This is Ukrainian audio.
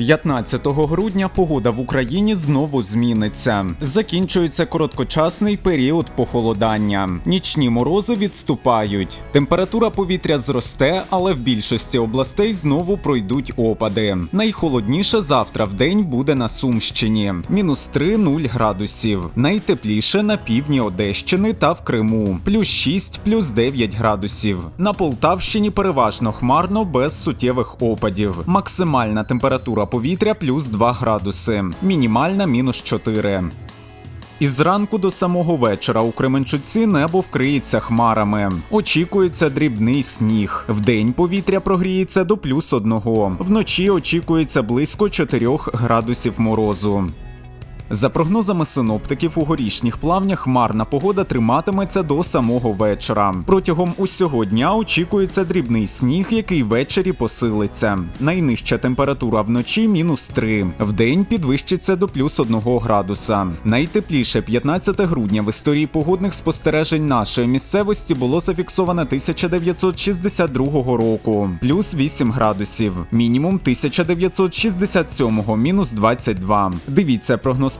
15 грудня погода в Україні знову зміниться. Закінчується короткочасний період похолодання. Нічні морози відступають. Температура повітря зросте, але в більшості областей знову пройдуть опади. Найхолодніше завтра в день буде на Сумщині мінус 3-0 градусів. Найтепліше на півдні Одещини та в Криму плюс 6, плюс 9 градусів. На Полтавщині переважно хмарно без суттєвих опадів. Максимальна температура повітря плюс 2 градуси, мінімальна мінус 4. Із ранку до самого вечора у Кременчуці небо вкриється хмарами. Очікується дрібний сніг. Вдень повітря прогріється до плюс одного. Вночі очікується близько 4 градусів морозу. За прогнозами синоптиків, у горішніх плавнях хмарна погода триматиметься до самого вечора. Протягом усього дня очікується дрібний сніг, який ввечері посилиться. Найнижча температура вночі мінус 3. Вдень підвищиться до плюс 1 градуса. Найтепліше 15 грудня в історії погодних спостережень нашої місцевості було зафіксовано 1962 року, плюс 8 градусів. Мінімум 1967 мінус 22. Дивіться прогноз